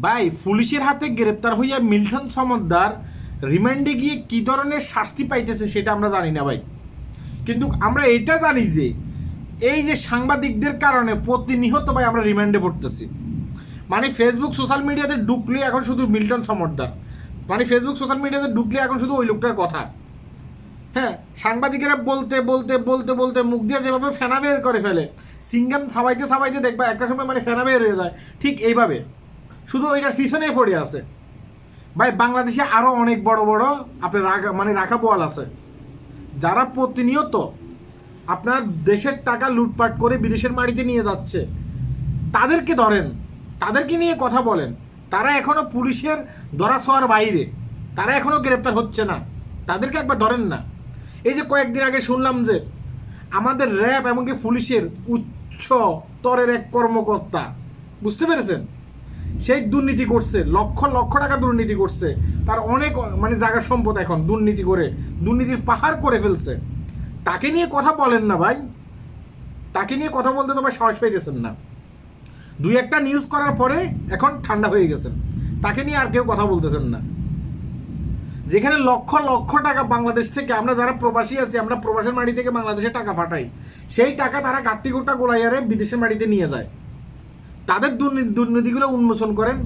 ভাই, পুলিশের হাতে গ্রেপ্তার হইয়া মিল্টন সমদ্দার রিমান্ডে গিয়ে কি ধরনের শাস্তি পাইতেছে সেটা আমরা জানি না ভাই। কিন্তু আমরা এটা জানি যে, এই যে সাংবাদিকদের কারণে প্রতিনিহত ভাই আমরা রিমান্ডে পড়তেছি। মানে ফেসবুক সোশ্যাল মিডিয়াতে ঢুকলে এখন শুধু মিল্টন সমর্দার মানে ফেসবুক সোশ্যাল মিডিয়াতে ঢুকলে এখন শুধু ওই লোকটার কথা। হ্যাঁ সাংবাদিকেরা বলতে বলতে বলতে বলতে মুখ দিয়ে যেভাবে ফেনা বের করে ফেলে, সিঙ্গাম সাবাইতে সাবাইতে দেখবা একটা সময় মানে ফেনা বের হয়ে যায়। ঠিক এইভাবে। শুধু ওইটার পিছনে পড়ে আছে। ভাই, বাংলাদেশে আরও অনেক বড় বড় আপনার মানে রাখা বল আছে। যারা প্রতিনিয়ত আপনার দেশের টাকা লুটপাট করে বিদেশের মাটিতে নিয়ে যাচ্ছে, তাদেরকে ধরেন, তাদেরকে নিয়ে কথা বলেন, তারা এখনও পুলিশের ধরা ছোঁয়ার বাইরে, তারা এখনও গ্রেপ্তার হচ্ছে না, তাদেরকে একবার ধরেন না। এই যে কয়েকদিন আগে শুনলাম যে আমাদের র্যাব এমনকি পুলিশের উচ্চ স্তরের এক কর্মকর্তা, বুঝতে পেরেছেন? সেই দুর্নীতি করছে, লক্ষ লক্ষ টাকা দুর্নীতি করছে। তার অনেক মানে জায়গা সম্পদ এখন দুর্নীতি করে, দুর্নীতির পাহাড় করে ফেলছে। তাকে নিয়ে কথা বলেন না ভাই। তাকে নিয়ে কথা বলতে তোমার সাহস পাইতেছেন না। দুই একটা নিউজ করার পরে এখন ঠান্ডা হয়ে গেছেন। তাকে নিয়ে আর কেউ কথা বলতেছেন না। যেখানে লক্ষ লক্ষ টাকা বাংলাদেশ থেকে, আমরা যারা প্রবাসী আছি, আমরা প্রবাসের মাটি থেকে বাংলাদেশে টাকা পাঠাই সেই টাকা তারা কাট্টি গোটা গোলাইয়ারে বিদেশের মাটিতে নিয়ে যায়। তাদের দুর্নীতি দুর্নীতিগুলো উন্মোচন করেন।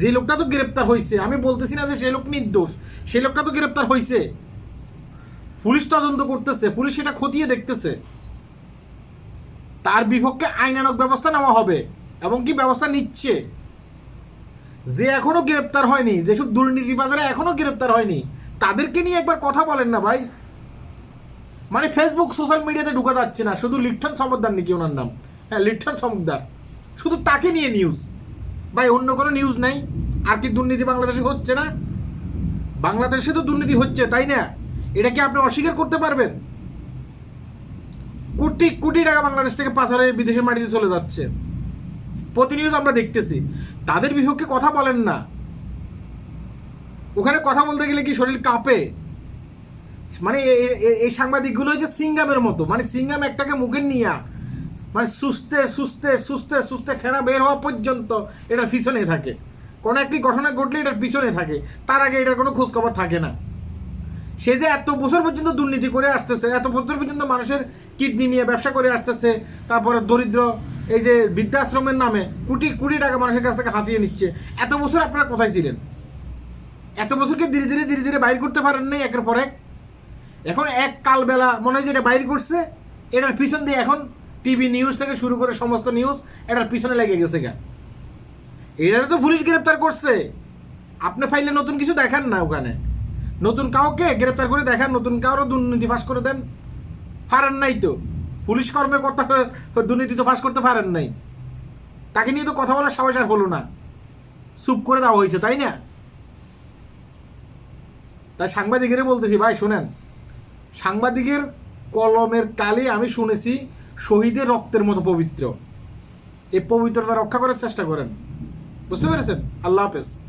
যে লোকটা তো গ্রেপ্তার হয়েছে আমি বলতেছি না যে সে লোক নির্দোষ সেই লোকটা তো গ্রেপ্তার হয়েছে পুলিশ তদন্ত করতেছে, পুলিশ সেটা খতিয়ে দেখতেছে। তার বিপক্ষে আইনানক ব্যবস্থা নেওয়া হবে এবং কি ব্যবস্থা নিচ্ছে। যে এখনও গ্রেপ্তার হয়নি যেসব দুর্নীতিবাজারে এখনও গ্রেপ্তার হয়নি, তাদেরকে নিয়ে একবার কথা বলেন না ভাই। মানে ফেসবুক সোশ্যাল মিডিয়াতে ঢুকা যাচ্ছে না, শুধু লিটন সমদ্দার নাকি ওনার নাম? হ্যাঁ লিটন সমদ্দার। শুধু তাকে নিয়ে নিউজ ভাই, অন্য কোনো নিউজ নাই। আর কি দুর্নীতি বাংলাদেশে হচ্ছে না? বাংলাদেশে তো দুর্নীতি হচ্ছে, তাই না? এটা কি আপনি অস্বীকার করতে পারবেন? কোটি কোটি টাকা বাংলাদেশ থেকে পাচার হয়ে বিদেশের মাটিতে চলে যাচ্ছে। প্রতিনিয়ত আমরা দেখতেছি। তাদের বিপক্ষে কথা বলেন না। ওখানে কথা বলতে গেলে কি শরীর কাঁপে? মানে এই সাংবাদিকগুলো হচ্ছে সিঙ্গামের মতো। মানে সিঙ্গাম একটাকে মুখে নিয়া মানে সুস্থে সুস্থে সুস্থে সুস্থে ফেরা বের হওয়া পর্যন্ত এটার পিছনে থাকে। কোনো একটি ঘটনা ঘটলে এটার পিছনে থাকে। তার আগে এটার কোনো খোঁজখবর থাকে না। সে যে এত বছর পর্যন্ত দুর্নীতি করে আসতেছে, এত বছর পর্যন্ত মানুষের কিডনি নিয়ে ব্যবসা করে আসতেছে, তারপরে দরিদ্র, এই যে বৃদ্ধাশ্রমের নামে কোটি কোটি টাকা মানুষের কাছ থেকে হাতিয়ে নিচ্ছে। এত বছর আপনারা কোথায় ছিলেন? এত বছরকে ধীরে ধীরে ধীরে ধীরে বাইর করতে পারেন নাই একের পর এক? এখন এক কালবেলা মনে হয় যে এটা বাইর করছে, এটার পিছন দিয়ে এখন টিভি নিউজ থেকে শুরু করে সমস্ত নিউজ এটার পিছনে লেগে গেছে গা। এটারে তো পুলিশ গ্রেপ্তার করছে। আপনি ফাইলে নতুন কিছু দেখান না ওখানে। নতুন কাউকে গ্রেপ্তার করে দেখান, নতুন কারও দুর্নীতি ফাঁস করে দেন। পারেন নাই তো। পুলিশ কর্মকর্তা দুর্নীতি তো ফাঁস করতে পারেন নাই। তাকে নিয়ে তো কথা বলার সাহস আর হলো না। চুপ করে দেওয়া হয়েছে, তাই না? তাই সাংবাদিকেরা বলতেছি, ভাই, শোনেন। সাংবাদিকের কলমের কালে আমি শুনেছি শহীদের রক্তের মতো পবিত্র। এই পবিত্রতা রক্ষা করার চেষ্টা করেন। বুঝতে পেরেছেন? আল্লাহ হাফেজ।